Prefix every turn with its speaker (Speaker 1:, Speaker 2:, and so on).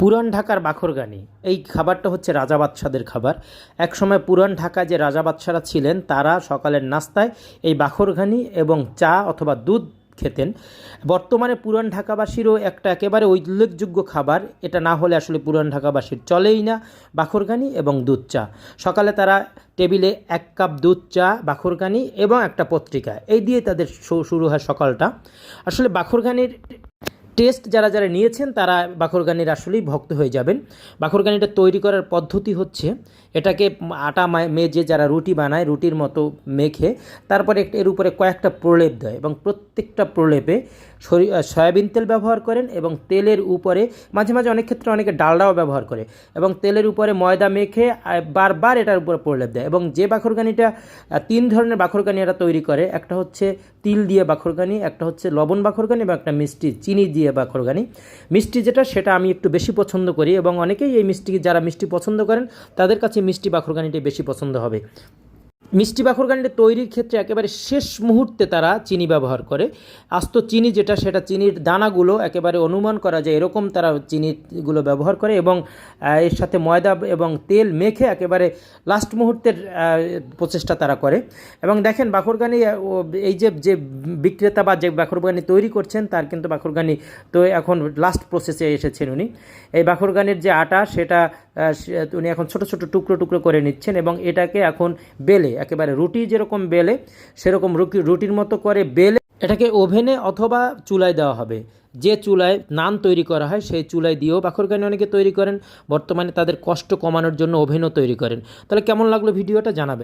Speaker 1: পুরান ঢাকার বাখরগানি। এই খাবারটা হচ্ছে রাজা বাদশাদের খাবার। একসময় পুরান ঢাকা যে রাজা বাদশারা ছিলেন, তারা সকালের নাস্তায় এই বাখরগানি এবং চা অথবা দুধ খেতেন। বর্তমানে পুরান ঢাকাবাসীরও একটা একেবারে উল্লেখযোগ্য খাবার। এটা না হলে আসলে পুরান ঢাকাবাসীর চলেই না বাখরগানি এবং দুধ চা। সকালে তারা টেবিলে এক কাপ দুধ চা, বাখরগানি এবং একটা পত্রিকা। এই দিয়ে তাদের শুরু হয় সকালটা। আসলে বাখরগানির টেস্ট যারা যারা নিয়েছেন, তারা বাখরগানির আসলেই ভক্ত হয়ে যাবেন। বাখরগানিটা তৈরি করার পদ্ধতি হচ্ছে, এটাকে আটা মেজে যারা রুটি বানায়, রুটির মতো মেখে, তারপরে এর উপরে কয়েকটা প্রলেপ দেয় এবং প্রত্যেকটা প্রলেপে সয়াবিন তেল ব্যবহার করেন এবং তেলের উপরে মাঝে মাঝে অনেক ক্ষেত্রে অনেকে ডালডাও ব্যবহার করে এবং তেলের উপরে ময়দা মেখে বারবার এটার উপরে প্রলেপ দেয় এবং যে বাখরগানিটা তিন ধরনের বাখরগানি এরা তৈরি করে, একটা হচ্ছে তিল দিয়ে বাখরগানি একটা হচ্ছে লবণ বাখরগানি এবং একটা মিষ্টি চিনি দিয়ে বাখরগানি মিষ্টি যেটা, সেটা আমি একটু বেশি পছন্দ করি এবং অনেকেই এই মিষ্টি যারা মিষ্টি পছন্দ করেন, তাদের কাছে মিষ্টি বাখরগানিটি বেশি পছন্দ হবে। মিষ্টি বাখরগানিটা তৈরির ক্ষেত্রে একেবারে শেষ মুহূর্তে তারা চিনি ব্যবহার করে। আস্ত চিনি যেটা, সেটা চিনির দানাগুলো একেবারে অনুমান করা যায় এরকম তারা চিনিগুলো ব্যবহার করে এবং এর সাথে ময়দা এবং তেল মেখে একেবারে লাস্ট মুহূর্তের প্রচেষ্টা তারা করে। এবং দেখেন বাখরগানি এই যে যে বিক্রেতা বা যে বাখরগানি তৈরি করছেন, তার কিন্তু বাখরগানি তো এখন লাস্ট প্রসেসে এসেছেন উনি। এই বাখরগানির যে আটা, সেটা উনি এখন ছোট ছোট টুকরো টুকরো করে নিচ্ছেন এবং এটাকে এখন বেলে একেবারে রুটি যেরকম বেলে, সেরকম রুটি- রুটির মতো করে বেলে, এটাকে ওভেনে অথবা চুলায় দেওয়া হবে। যে চুলায় নান তৈরি করা হয়, সেই চুলায় দিয়েও বাখরকানি অনেকে তৈরি করেন। বর্তমানে তাদের কষ্ট কমানোর জন্য ওভেনও তৈরি করেন। তাহলে কেমন লাগল ভিডিওটা জানাবেন?